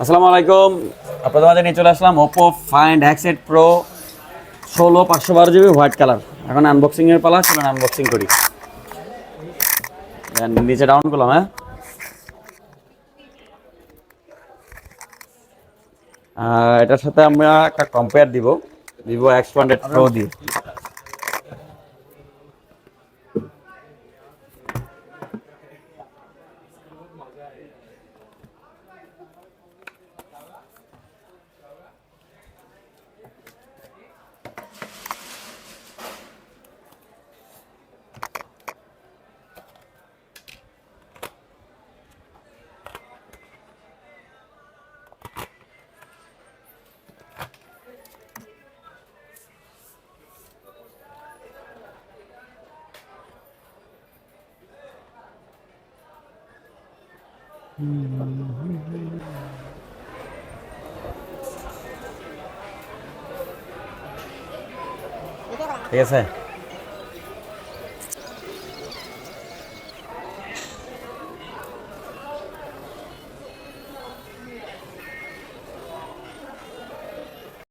আসসালামু আলাইকুম। আপনাদের মাঝে নিয়ে চলে আসলাম ওপো ফাইন্ড হ্যাকসেট প্রো ষোলো পাঁচশো বারো জিবি হোয়াইট কালার। এখন আনবক্সিং এর পালা, চলুন আনবক্সিং করি। নিচে ডাউন করলাম হ্যাঁ? এটার সাথে আমরা একটা কম্পেয়ার দিব ভিভো এক্স হান্ড্রেড প্রো দিয়ে। ঠিক আছে?